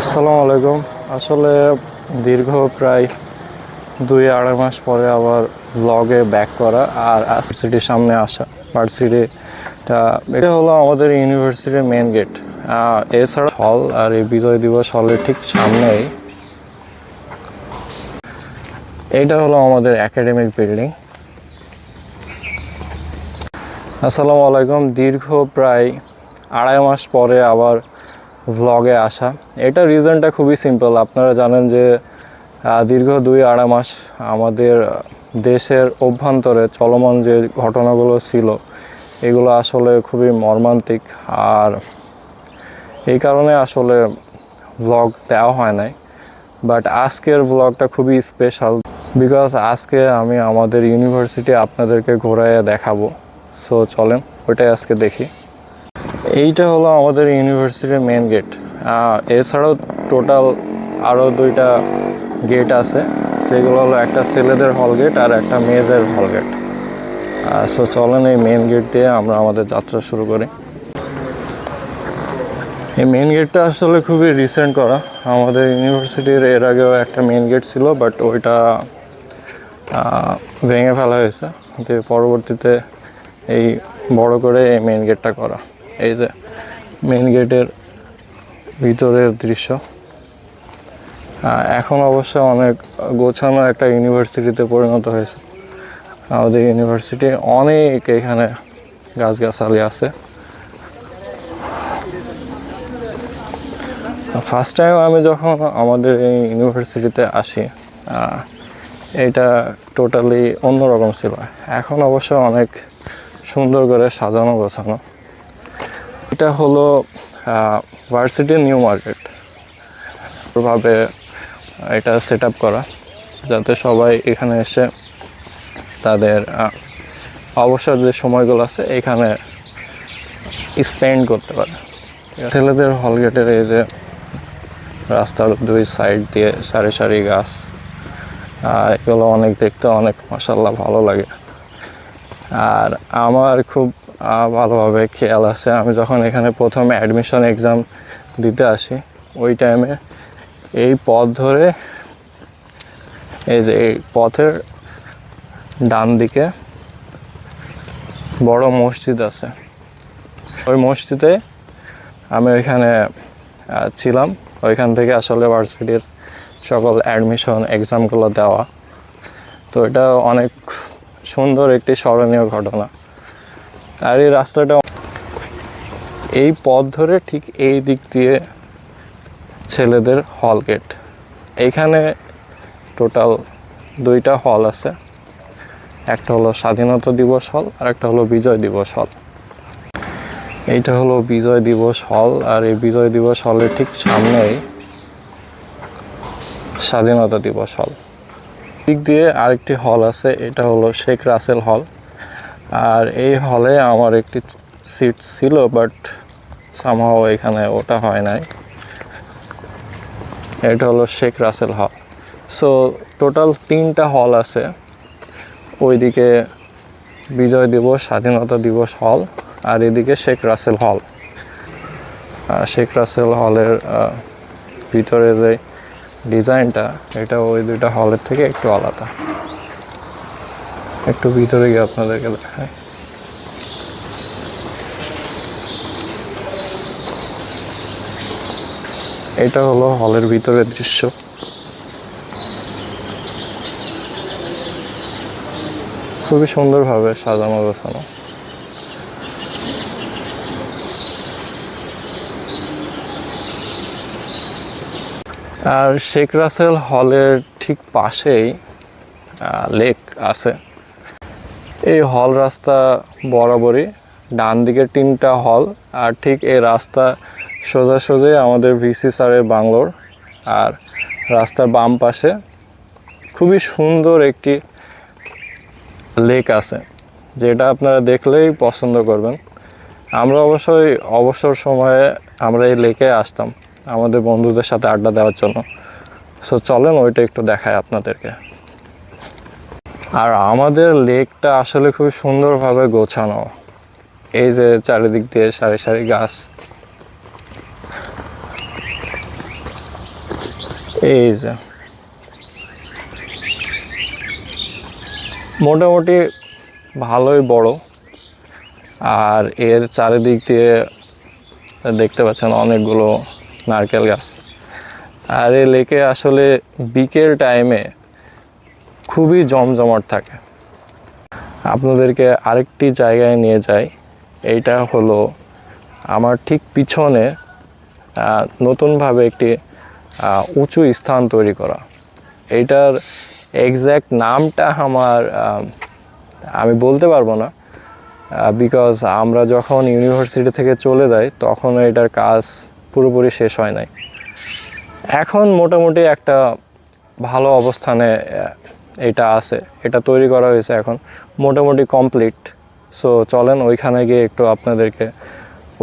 আসসালামু আলাইকুম। আসলে দীর্ঘ প্রায় দুই আড়াই মাস পরে আবার ব্লগে ব্যাক করা আর সিটির সামনে আসা ভার্সিটিটা এটা হলো আমাদের ইউনিভার্সিটির মেন গেট এছাড়া হল আর এই বিজয় দিবস হলের ঠিক সামনেই। এটা হলো আমাদের একাডেমিক বিল্ডিং আসসালামু আলাইকুম। দীর্ঘ প্রায় আড়াই মাস পরে আবার ভ্লগে আসা। এটা রিজনটা খুবই সিম্পল আপনারা জানেন যে দীর্ঘ দুই আড়াই মাস আমাদের দেশের অভ্যন্তরে চলমান যে ঘটনাগুলো ছিল, এগুলো আসলে খুবই মর্মান্তিক। আর এই কারণে আসলে ভ্লগ দেওয়া হয় নাই। বাট আজকের ভ্লগটা খুবই স্পেশাল বিকজ আজকে আমি আমাদের ইউনিভার্সিটি আপনাদেরকে ঘোরাইয়া দেখাবো। সো চলেন, ওইটাই আজকে দেখি। এইটা হলো আমাদের ইউনিভার্সিটির মেন গেট এছাড়াও টোটাল আরও দুইটা গেট আছে। যেগুলো হলো একটা ছেলেদের হল গেট আর একটা মেয়েদের হল গেট সো চলেন এই মেন গেট দিয়ে আমরা আমাদের যাত্রা শুরু করি। এই মেন গেটটা আসলে খুবই রিসেন্ট করা। আমাদের ইউনিভার্সিটির এর আগেও একটা মেন গেট ছিল বাট ওইটা ভেঙে ফেলা হয়েছে। পরবর্তীতে এই বড় করে এই মেন গেটটা করা। এই যে মেন গেটের ভিতরের দৃশ্য। এখন অবশ্য অনেক গোছানো একটা ইউনিভার্সিটিতে পরিণত হয়েছে। আমাদের ইউনিভার্সিটি অনেক এখানে গাছগাছালি আছে। ফার্স্ট টাইম আমি যখন আমাদের এই ইউনিভার্সিটিতে আসি এটা টোটালি অন্যরকম ছিল। এখন অবশ্য অনেক সুন্দর করে সাজানো গোছানো। এটা হলো ভার্সিটি নিউ মার্কেট ভাবে এটা সেট করা, যাতে সবাই এখানে এসে তাদের অবসর যে সময়গুলো আছে, এখানে স্পেন্ড করতে পারে। ছেলেদের হল গেটের এই যে রাস্তার দুই সাইড দিয়ে সারি সারি গাছ এগুলো অনেক দেখতে অনেক মাসাল্লাহ ভালো লাগে। আর আমার খুব ভালোভাবে খেয়াল আছে। আমি যখন এখানে প্রথম অ্যাডমিশন এক্সাম দিতে আসি, ওই টাইমে এই পথ ধরে এই যে এই পথের ডান দিকে বড় মসজিদ আছে। ওই মসজিদে আমি ওইখানে ছিলাম। ওইখান থেকে আসলে ভার্সিটির সকল অ্যাডমিশন এক্সামগুলো দেওয়া। তো এটা অনেক সুন্দর একটি স্মরণীয় ঘটনা। আর এই রাস্তাটা এই পথ ধরে ঠিক এই দিক দিয়ে ছেলেদের হল গেট। এইখানে টোটাল দুইটা হল আছে। একটা হলো স্বাধীনতা দিবস হল আর একটা হলো বিজয় দিবস হল। এইটা হলো বিজয় দিবস হল আর এই বিজয় দিবস হলের ঠিক সামনেই স্বাধীনতা দিবস হল। দিক দিয়ে আরেকটি হল আছে, এটা হলো শেখ রাসেল হল। আর এই হলে আমার একটি সিট ছিল বাট সামহাও এখানে ওটা হয় নাই। এটা হলো শেখ রাসেল হল সো টোটাল তিনটা হল আছে। ওইদিকে বিজয় দিবস, স্বাধীনতা দিবস হল আর এদিকে শেখ রাসেল হল শেখ রাসেল হলের ভিতরে যে ডিজাইনটা এটা ওই দুইটা হলের থেকে একটু আলাদা। একটু ভিতরে গিয়ে আপনাদেরকে দেখায় এটা হলো হলের ভিতরের দৃশ্য। খুবই সুন্দরভাবে সাজানো গোছানো। আর শেখ রাসেল হলের ঠিক পাশেই লেক আছে। এই হল রাস্তা বরাবরই ডান দিকে তিনটা হল, আর ঠিক এই রাস্তা সোজাসুজি আমাদের ভিসি স্যারের বাংলোর, আর রাস্তার বাম পাশে খুবই সুন্দর একটি লেক আছে, যেটা আপনারা দেখলেই পছন্দ করবেন। আমরা অবশ্যই অবসর সময়ে আমরা এই লেকে আসতাম আমাদের বন্ধুদের সাথে আড্ডা দেওয়ার জন্য। সো চলেন ওইটা একটু দেখায় আপনাদেরকে। আর আমাদের লেকটা আসলে খুব সুন্দরভাবে গোছানো। এই যে চারিদিক দিয়ে সারি সারি গাছ। এই যে। মোটামুটি ভালোই বড়। আর এর চারিদিক দিয়ে দেখতে পাচ্ছেন অনেকগুলো নারকেল গাছ। আর এই লেকে আসলে বিকেল টাইমে খুবই জমজমাট থাকে। আপনাদেরকে আরেকটি জায়গায় নিয়ে যাই। এইটা হলো আমার ঠিক পিছনে নতুনভাবে একটি উঁচু স্থান তৈরি করা। এইটার এক্স্যাক্ট নামটা আমার আমি বলতে পারব না বিকজ আমরা যখন ইউনিভার্সিটি থেকে চলে যাই তখন এটার কাজ পুরোপুরি শেষ হয় নাই। এখন মোটামুটি একটা ভালো অবস্থানে এটা আছে, এটা তৈরি করা হয়েছে এখন। মোটামুটি কমপ্লিট সো চলেন ওইখানে গিয়ে একটু আপনাদেরকে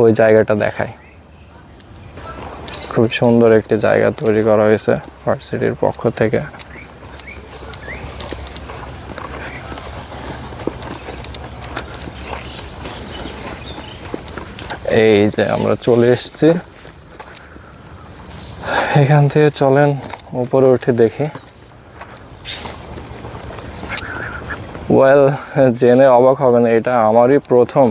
ওই জায়গাটা দেখাই। খুব সুন্দর একটি জায়গা তৈরি করা হয়েছে ভার্সিটির পক্ষ থেকে। এই যে আমরা চলে এসেছি। এখান থেকে চলেন, উপরে উঠে দেখি। ওয়েল জেনে অবাক হবেন, এটা আমারই প্রথম।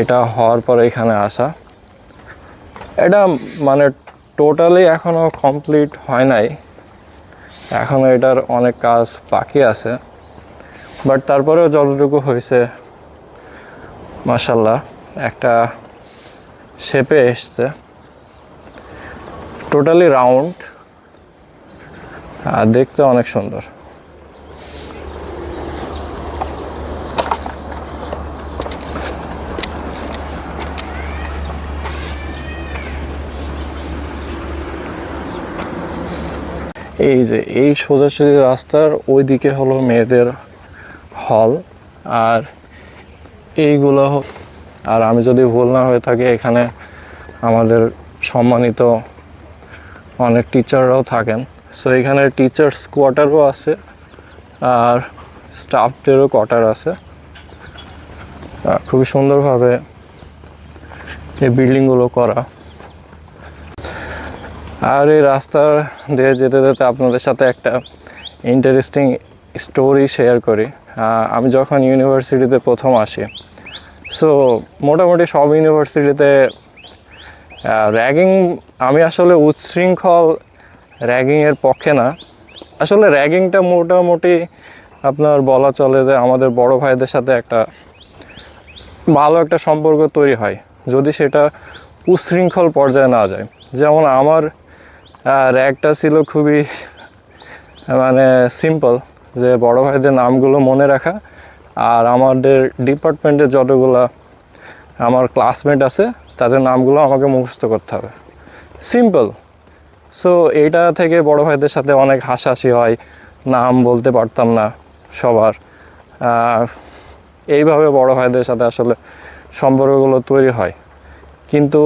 এটা হওয়ার পর এখানে আসা। এটা মানে টোটালি এখনও কমপ্লিট হয় নাই। এখনও এটার অনেক কাজ বাকি আছে। বাট তারপরেও যতটুকু হয়েছে মাসাল্লাহ একটা শেপে এসছে। টোটালি রাউন্ড আর দেখতে অনেক সুন্দর। এই যে, এই সোজাসুজি রাস্তার ওই দিকে হলো মেয়েদের হল আর এইগুলো আর আমি যদি ভুল না হয়ে থাকি, এখানে আমাদের সম্মানিত অনেক টিচাররাও থাকেন। সো এখানে টিচার্স কোয়ার্টারও আছে, আর স্টাফদেরও কোয়ার্টার আছে। খুবই সুন্দরভাবে এই বিল্ডিংগুলো করা। আর এই রাস্তার দিয়ে যেতে যেতে আপনাদের সাথে একটা ইন্টারেস্টিং স্টোরি শেয়ার করি। আমি যখন ইউনিভার্সিটিতে প্রথম আসি সো মোটামুটি সব ইউনিভার্সিটিতে র্যাগিং আমি আসলে উচ্ছৃঙ্খল র্যাগিংয়ের পক্ষে না। আসলে র্যাগিংটা মোটামুটি আপনার বলা চলে যে আমাদের বড় ভাইদের সাথে একটা ভালো একটা সম্পর্ক তৈরি হয়, যদি সেটা উচ্ছৃঙ্খল পর্যায়ে না যায়। যেমন আমার র্যাগটা ছিল খুবই মানে সিম্পল যে বড় ভাইদের নামগুলো মনে রাখা আর আমাদের ডিপার্টমেন্টের যতগুলো আমার ক্লাসমেট আছে, তাদের নামগুলো আমাকে মুখস্থ করতে হবে। সিম্পল সো এইটা থেকে বড় ভাইদের সাথে অনেক হাসাহাসি হয়, নাম বলতে পারতাম না সবার। এইভাবে বড় ভাইদের সাথে আসলে সম্পর্কগুলো তৈরি হয়। কিন্তু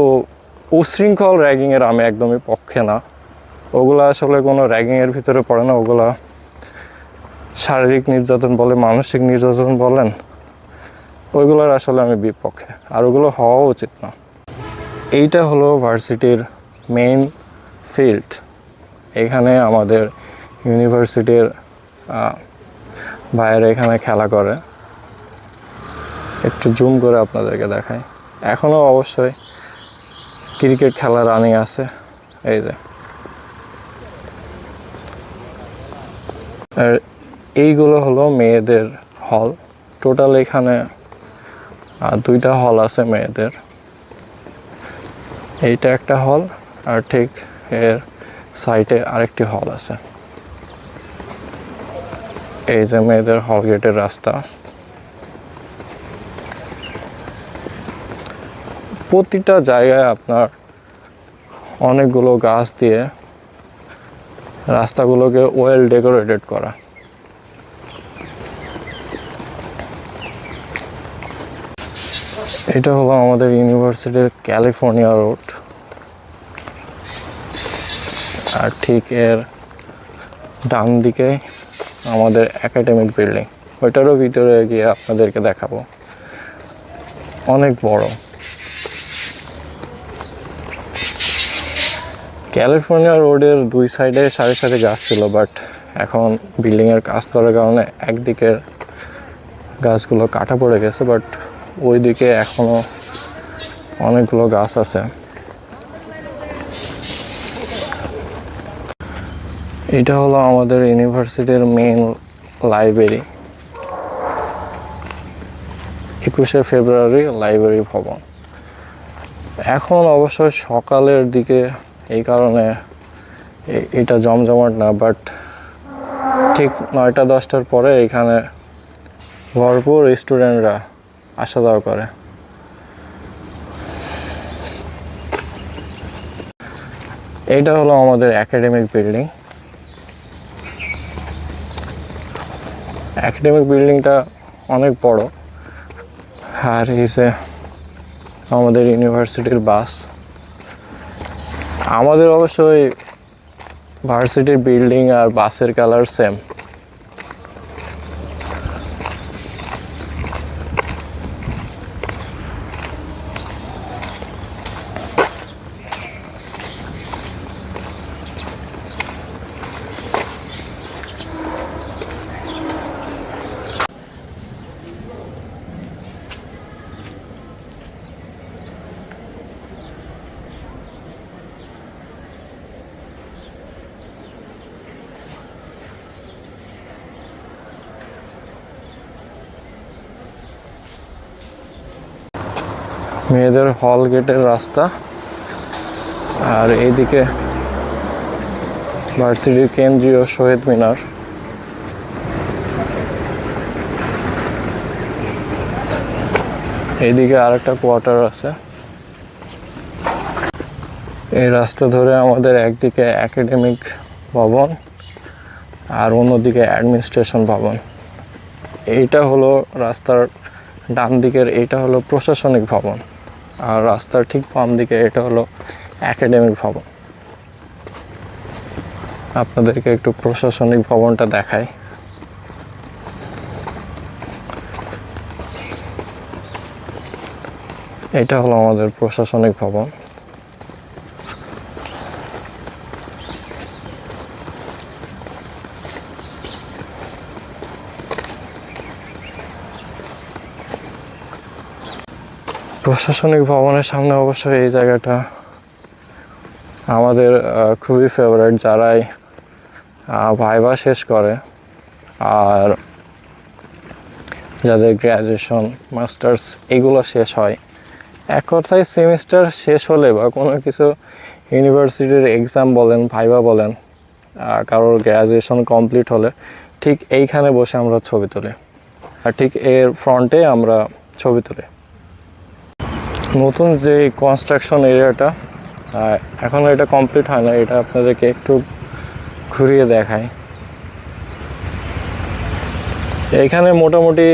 উশৃঙ্খল র্যাগিংয়ের আমি একদমই পক্ষে না। ওগুলো আসলে কোনো র্যাগিংয়ের ভিতরে পড়ে না, ওগুলা শারীরিক নির্যাতন বলে, মানসিক নির্যাতন বলেন, ওইগুলোর আসলে আমি বিপক্ষে। আর ওগুলো হওয়া উচিত না। এইটা হলো ভার্সিটির মেইন ফিল্ড এখানে আমাদের ইউনিভার্সিটির ভাইয়েরা এখানে খেলা করে। একটু জুম করে আপনাদেরকে দেখাই। এখনও অবশ্যই ক্রিকেট খেলা রানিং আছে। এই যে। আর এইগুলো হলো মেয়েদের হল টোটাল এখানে দুইটা হল আছে মেয়েদের। এইটা একটা হল আর ঠিক এর সাইডে আরেকটি হল আছে। এই যে মেয়েদের হল গেটের রাস্তা। প্রতিটা জায়গায় আপনার অনেকগুলো গাছ দিয়ে রাস্তাগুলোকে ওয়েল ডেকোরেটেড করা। এটা হলো আমাদের ইউনিভার্সিটির ক্যালিফোর্নিয়া রোড। আর ঠিক এর ডান দিকে আমাদের একাডেমিক বিল্ডিং। ওইটারও ভিতরে গিয়ে আপনাদেরকে দেখাবো। অনেক বড়। ক্যালিফোর্নিয়া রোডের দুই সাইডে সারি সারি গাছ ছিল বাট এখন বিল্ডিংয়ের কাজ করার কারণে একদিকের গাছগুলো কাটা পড়ে গেছে বাট ওই দিকে এখনও অনেকগুলো গাছ আছে। এটা হলো আমাদের ইউনিভার্সিটির মেইন লাইব্রেরি একুশে ফেব্রুয়ারি লাইব্রেরি ভবন। এখন অবশ্য সকালের দিকে এই কারণে এটা জমজমাট না বাট ঠিক নয়টা, দশটার পরে এখানে ভরপুর স্টুডেন্টরা আসা যাওয়া করে। এটা হলো আমাদের একাডেমিক বিল্ডিং একাডেমিক বিল্ডিংটা অনেক বড়। আর হিসে আমাদের ইউনিভার্সিটির বাস আমাদের অবশ্যই ভার্সিটির বিল্ডিং আর বাসের কালার সেম মেয়েদের হল গেটের রাস্তা। আর এইদিকে ভার্সিটির কেন্দ্রীয় শহীদ মিনার। এইদিকে আর একটা কোয়ার্টার আছে। এই রাস্তা ধরে আমাদের একদিকে একাডেমিক ভবন আর অন্যদিকে অ্যাডমিনিস্ট্রেশন ভবন। এইটা হলো রাস্তার ডান দিকের এটা হলো প্রশাসনিক ভবন। আর রাস্তার ঠিক বাম দিকে এটা হলো একাডেমিক ভবন। আপনাদেরকে একটু প্রশাসনিক ভবনটা দেখাই। এটা হলো আমাদের প্রশাসনিক ভবন। প্রশাসনিক ভবনের সামনে অবশ্যই এই জায়গাটা আমাদের খুবই ফেভারিট যারাই ভাইবা শেষ করে। আর যাদের গ্র্যাজুয়েশন মাস্টার্স এগুলো শেষ হয়। এক কথায় সেমিস্টার শেষ হলে বা কোনো কিছু ইউনিভার্সিটির এক্সাম বলেন, ভাইবা বলেন কারোর গ্র্যাজুয়েশন কমপ্লিট হলে ঠিক এইখানে বসে আমরা ছবি তুলি। আর ঠিক এর ফ্রন্টে আমরা ছবি তুলি। নতুন যে কনস্ট্রাকশন এরিয়াটা এখনও এটা কমপ্লিট হয় না, এটা আপনাদেরকে একটু ঘুরিয়ে দেখায় এখানে মোটামুটি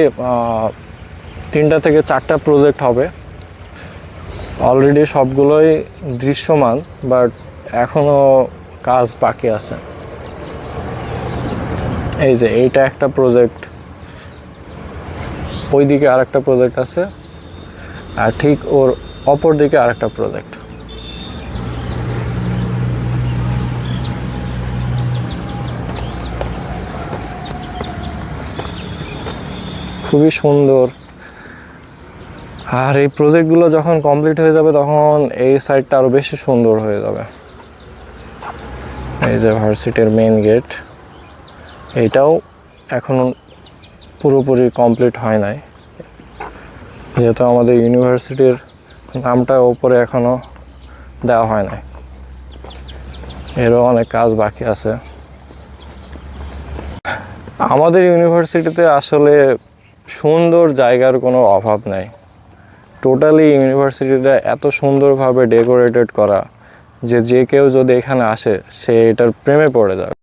তিনটা থেকে চারটা প্রজেক্ট হবে। অলরেডি সবগুলোই দৃশ্যমান বাট এখনও কাজ বাকি আছে। এই যে, এইটা একটা প্রজেক্ট ওইদিকে আরেকটা প্রজেক্ট আছে। আর ঠিক ওর অপর দিকে আরেকটা প্রজেক্ট খুবই সুন্দর। আর এই প্রজেক্টগুলো যখন কমপ্লিট হয়ে যাবে, তখন এই সাইডটা আরও বেশি সুন্দর হয়ে যাবে। এই যে ভার্সিটির মেন গেট এইটাও এখনও পুরোপুরি কমপ্লিট হয় নাই। যেহেতু আমাদের ইউনিভার্সিটির নামটা ওপরে এখনও দেওয়া হয় নাই। এরও অনেক কাজ বাকি আছে। আমাদের ইউনিভার্সিটিতে আসলে সুন্দর জায়গার কোনো অভাব নেই। টোটালি ইউনিভার্সিটিটা এত সুন্দরভাবে ডেকোরেটেড করা যে যে কেউ যদি এখানে আসে, সে এটার প্রেমে পড়ে যাবে।